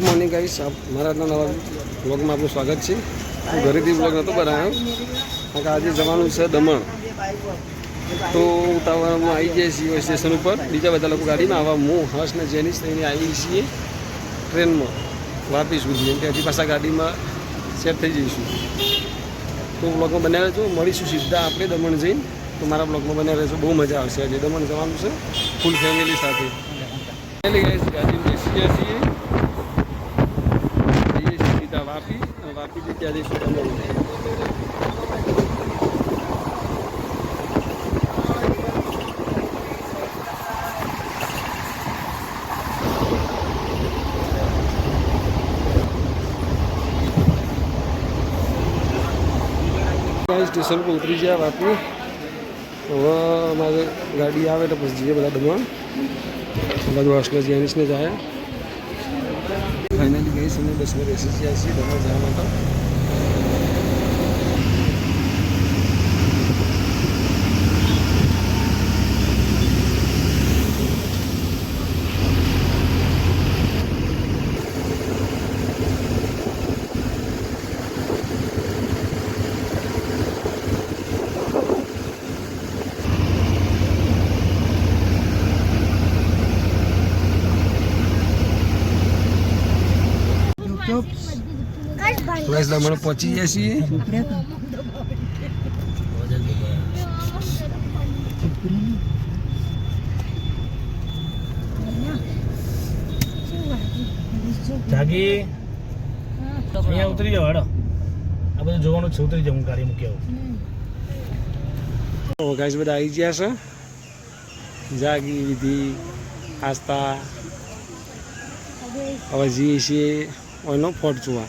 Good morning guys આપ મારા નવા બ્લોગમાં આપનું સ્વાગત છે. હું ઘરેથી બ્લોગ નહોતો બનાવ્યો, કારણ કે આજે જવાનું છે દમણ. તો ઉતાવળમાં આવી જઈએ છીએ સ્ટેશન ઉપર. બીજા બધા લોકો ગાડીમાં આવા હું હર્ષ ને જેનિસ થઈને આવી છીએ ટ્રેનમાં. વાપી સુધી કે હજી પાછા ગાડીમાં સેટ થઈ જઈશું. તો બ્લોગમાં બનાવ્યો છું, મળીશું સીધા આપણે દમણ જઈને. તો મારા બ્લોગમાં બનાવ્યો છું બહુ મજા આવશે આજે. દમણ જવાનું છે ફૂલ ફેમિલી સાથે. ફેમિલી ગાઈસ ગાડી બેસી ગયા છીએ. વાપી અને વાપીથી ત્યાં જઈશું દમણ ગાઈસ સ્ટેશન પર ઉતરી ગયા વાપી હવે અમારે ગાડી આવે તો પછી જઈએ બધા દમણ બધું હોસ્ટેલ જેનિસને જાય ફાઇનલી ગઈ અમે બસમાં બેસી ગયા છીએ દમણ જવા માટે બસ મને પહોંચી જાય છીએ. જાગી. અહીંયા ઉતરી જાવ હેડો. આ બધું જોવાનું છે ઉતરી જાવ હું ગાડી મૂકી આવું. ગાઈસ બધા આવી ગયા છે. જાગી વિધિ આસ્થા હવે જઈએ છીએ એનો ફોટ જોવા.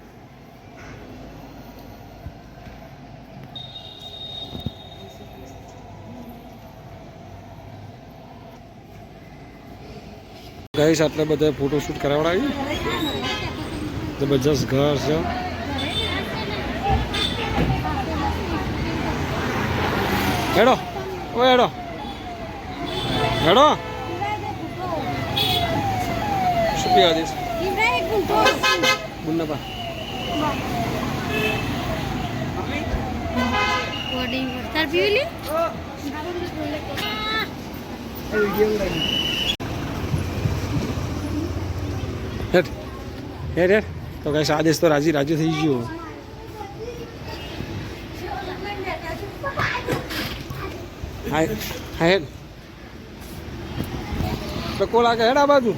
ગાઈસ આટલા બધા ફોટોશૂટ કરાવડાવી. જબરજસ્ત ઘર છે. હેડો. ઓ હેડો. હેડો. શું પીવા દઈશ? બુન્ના પા. તાર પીવી હેડ હેઠ હેઠ. તો કઈ આદેશ તો રાજી રાજી થઈ ગયો. હા હા હેડ. ટકો લાગે હેડ આ બાજુ.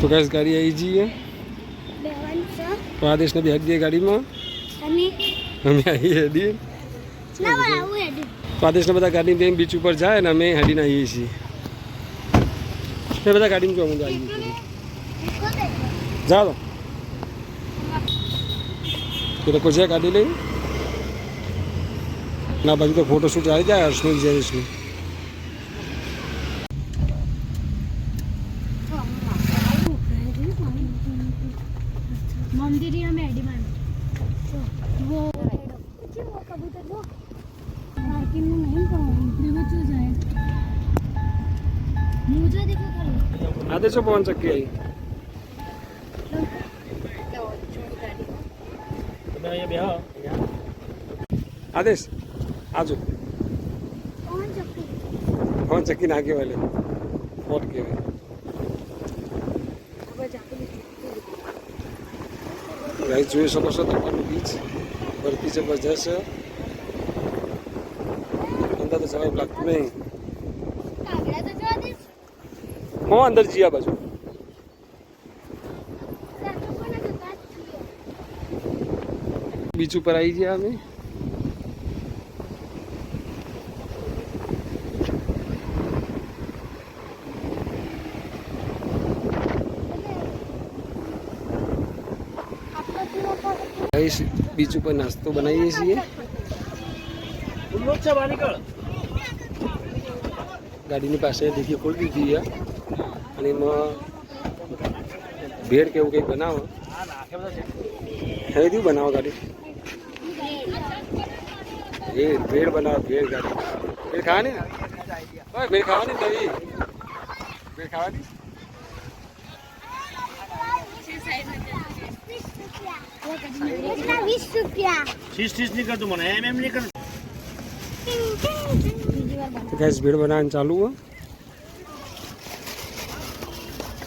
તો કઈ ગાડી આવી જઈએ તો આદેશને બી હેડ દઈએ ગાડીમાં. અમે આવીએ આવું તો આદેશને બધા ગાડી બેન બીચ ઉપર જાય ને અમે હેડીને આવીએ છીએ. એ બધા ગાડીમાં જોવા હું આવી ગયું જા તો એ લોકો છે ગાડી લઈ, ના બાજુ તો ફોટોશૂટ આવી જાય, હર્ષનું જેનિસનું कर આદેશો પવન ચક્કી આવી તમે અહીંયા બેહો આદેશ આજો कौन चक्की પવન ચક્કી ના કહેવાય લે ફોટ કહેવાય अब जाके ગાઈ જોઈ શકો છો તમારું બીચ ભરતી જબરજસ્ત છે અંદર તો જવાય લાગતું નહીં हो अंदर जिया बाजू। बीच ऊपर आई जी हमें। इस बीच ऊपर बनाइए इसलिए गाड़ी ने पास देखिए खोल दीजिए અને એમાં ભેળ કેવું કંઈક બનાવો? હવે દીધું બનાવો ગાડી. એ ભેળ બનાવો ભેળ ગાડી. ભેળ ખાવાની ને? ભેળ ખાવાની નવી ભેળ ખાવાની? એટલા વીસ રૂપિયા ઠીસ ઠીસ નહીં કરતું મને એમ એમ નહીં કરતું બીજી વાર બનાવો. ગેસ ભેળ બનાવવાનું ચાલુ હોય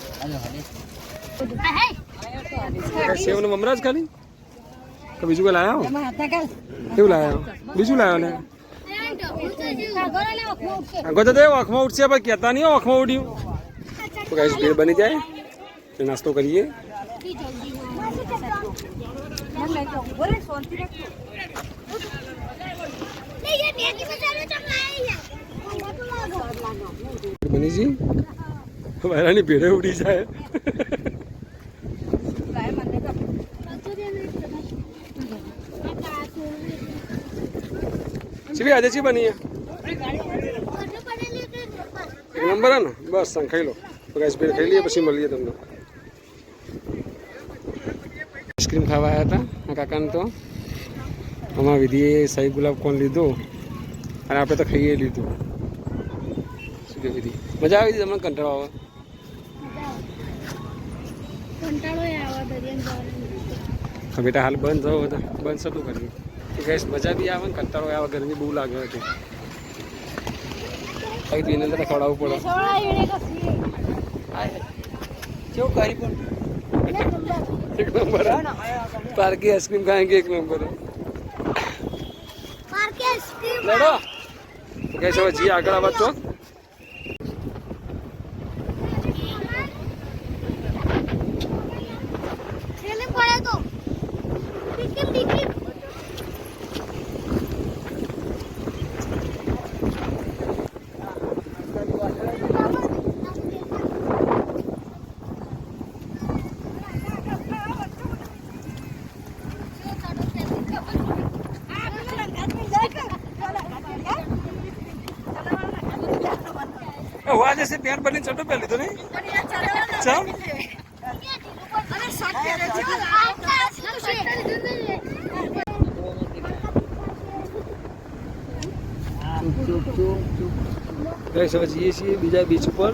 કઈ સેવ ને મમરાજ ખાલી? તો બીજું કઈ લાયા કેવું લાયા બીજું લાયા ને? આગળ તો દેવ આંખમાં ઉઠશે પણ કહેતા નહીં આંખમાં ઉડ્યું. તો ગાઈસ ભીડ બની જાય. તો નાસ્તો કરીએ. બની વાયરાની ભેળે ઉડી જાય. શિવી, આજે શી બની એક નંબર ને? બસ ખાઈ લો. ગાઈસ ખાઈ લઈએ, પછી મળીએ તમને. આઈસ્ક્રીમ ખાવા આવ્યા હતા કાકાને તો. અમારા વિધિએ સાહેબ ગુલાબ કોણ લીધો? અને આપણે તો ખાઈએ લીધું. શું કે વિધિ? મજા આવી હતી તમને કંટાળો આવે? હવે બેટા હાલ બંધ થયો હતો બંધ થતું કર્યું તો ગેસ મજા બી આવે ને કંટાળો આવે ગરમી બહુ લાગે હતી કઈ પીને તો ખવડાવવું પડે? કેવું કરી પણ? એક નંબર. પાર્કી આઈસ્ક્રીમ ખાएंगे એક નંબર? લડો. તો હવે જી આગળ આવા ચોક છેલ્લે પડે તો ટીકીમ ટીકીમ હું આજે છે પેન્ટ બની ચટો પહેલી તો નહીં? ચમ છીએ બીજા બીચ ઉપર.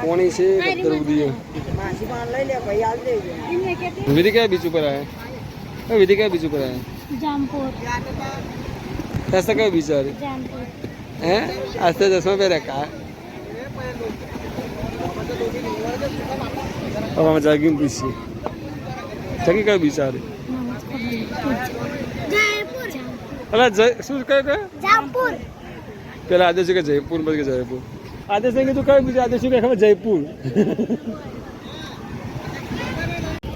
કોણી છે પથ્થર ઉદી વિધિ કયા બીચ ઉપર આવ્યા વિધિ કયા બીચ ઉપર આવ્યા જામપુર ऐसा कभी बिचारे જામપુર हैं आस्ते चश्मा पे रखा है अब हम जागी पूछिए જગી કયો બિચારે જયપુર અલા જય શું કયો કયો જામપુર પેલા આદેશ કે જયપુર પછી જયપુર? આદેશ કીધું કયું બીજું આદેશ કે ખબર? જયપુર.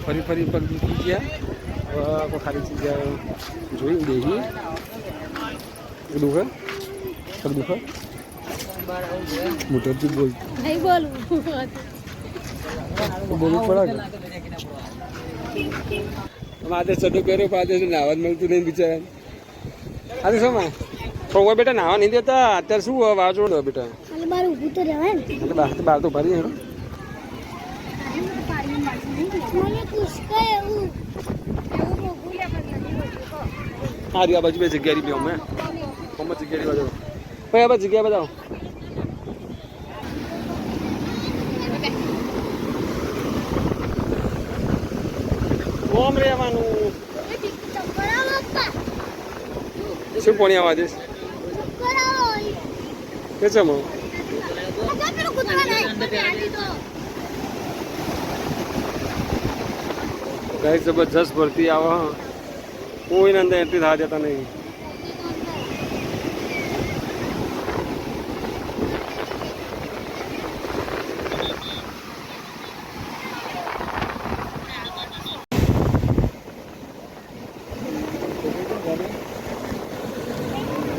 ફરી ફરી પગ મૂકી ગયા. ખાલી જગ્યા જોઈ દેહી દુખે? પગ દુખે? મોટેથી બોલ. નહીં બોલવું બોલવું પડે આદેશ ચડો કર્યો પણ આદેશ નાવા જ મળતું નહીં બિચારા આદેશમાં? થોડું બેટા નાવા નહીં દેતા. અત્યારે શું વાંચો દો બેટા? મારું ઊભું તો રહેવાય ને એટલે બહાર બહાર તો ભરી હેડો નથી આ બાજુ બે જગ્યા રહી અમે. અમે જગ્યા બાજુ. ભાઈ આ બાજુ જગ્યા બતાવો. કોમ રહેવાનું? શું પોણી આવવા દઈશ त्याच्यामुळं काही ज़बरदस्त भरती यावं कोई नंदे एंट्री था जाता नहीं।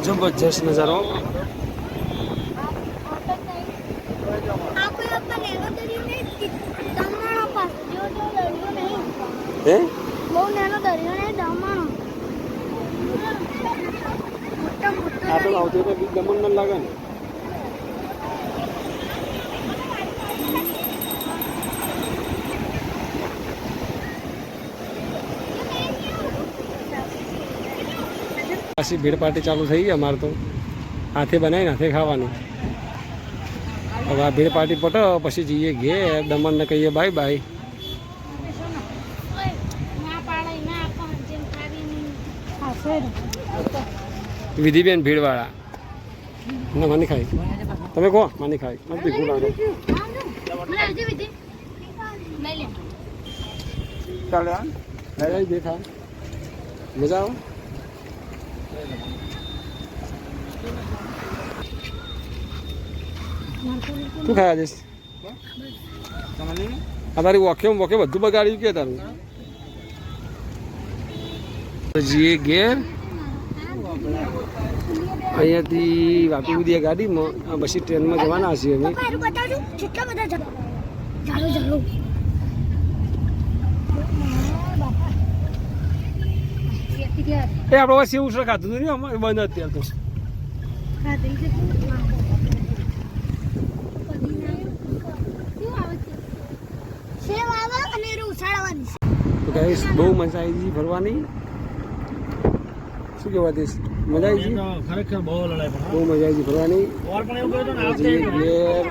ज़बरदस्त नज़ारा। હે બહુ નાનો દરિયો નહીં દમણો મોટો મોટો આ તો દરિયો. આવતી તો બી દમણ ન લાગે ને પાછી ભીડ પાર્ટી ચાલુ થઈ ગઈ અમારે તો હાથે બનાવીને હાથે ખાવાની હવે આ ભીડ પાર્ટી પટો પછી જઈએ ઘેર દમણને કહીએ બાય બાય વિધિબેન ભીડવાળા ના માની ખાઈ તમે કહો માની ખાઈ મને ભીખું લાગે મને આવજે વિધિ લઈ લે ચાલે આ લઈ લઈ દેખા મજા આવે તું ખાયા જઈશ આ તારી વોકે વોકે બધું બગાડ્યું કે તારું જઈએ ઘેર. અહીંયાથી વાપી ઉદિયા ગાડીમાં આ પછી ટ્રેનમાં જવાના છીએ અમે. એ આપણે પછી સેવ ઉસળ ખાતું હતું ને અમારે બંધ અત્યારે તો. સેવ આવે અને એને ઉછાળવાની તો ગાઈસ બહુ મજા આવી ગઈ ફરવાની. શું કહેવા દઈશ મજા આવી એ ગઈ તો ખરેખર બહુ લડાઈ પણ બહુ મજા આવી ગઈ ફરવાની ઓર પણ એવું કર્યું હતું ને આ હજી વખતે ઘેર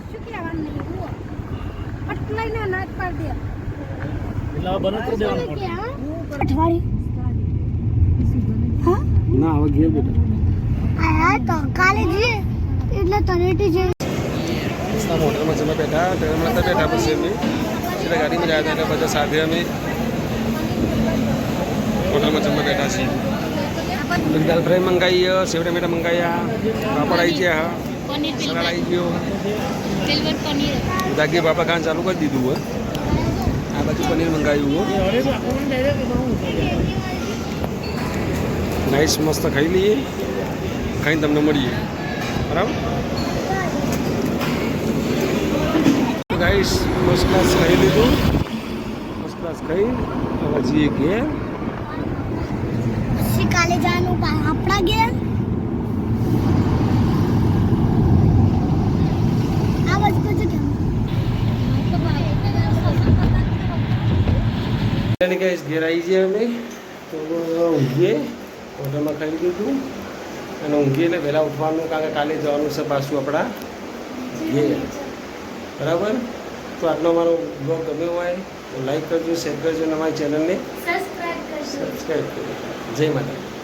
કશું કહેવાનું નહીં જુઓ અટલાઈને અનાજ પાડી દે એટલે હવે બંધ કરી દેવાનું પણ. અઠવાડિયું હા ના હવે ઘેર બેટા આ તો કાલે જઈએ એટલે તરેટી જે રસ્તામાં હોટલમાં જમા બેઠા ટ્રેનમાં નતા બેઠા પછી અમે સીધા ગાડીમાં ગયા હતા એટલે બધા સાથે અમે હોટલમાં જમવા બેઠા છીએ દાલ ફ્રાય મંગાવી સેવ ટમેટા મંગાવ્યા પાપડ આવી ગયા સલાડ આવી ગયો. દાગી બાપા ખાન ચાલુ કરી દીધું હોય. આ બાજુ પનીર મંગાવ્યું? નાઈસ મસ્ત ખાઈ લઈએ. ખાઈને તમને મળીએ. બરાબર? ગાઈસ ફર્સ્ટ ક્લાસ ખાઈ લીધું. ફર્સ્ટ ક્લાસ ખાઈ હવે જઈએ પછી કાલે જવાનું પા- આપણા ઘેર આ બાજુ તો જગ્યા અને ગાઈસ ઘેર આવી જઈએ અમે તો ઊંઘીએ હોટલમાં ખાઈ લીધું અને ઊંઘીએ એટલે વહેલા ઉઠવાનું કારણ કે કાલે જવાનું છે પાછું આપણા ઘેર બરાબર તો આટલો અમારો બ્લોગ ગમ્યો હોય તો લાઈક કરજો શેર કરજો અને અમારી ચેનલને સબસ્ક્રાઇબ કરજો સબસ્ક્રાઈબ કરજો જય માતા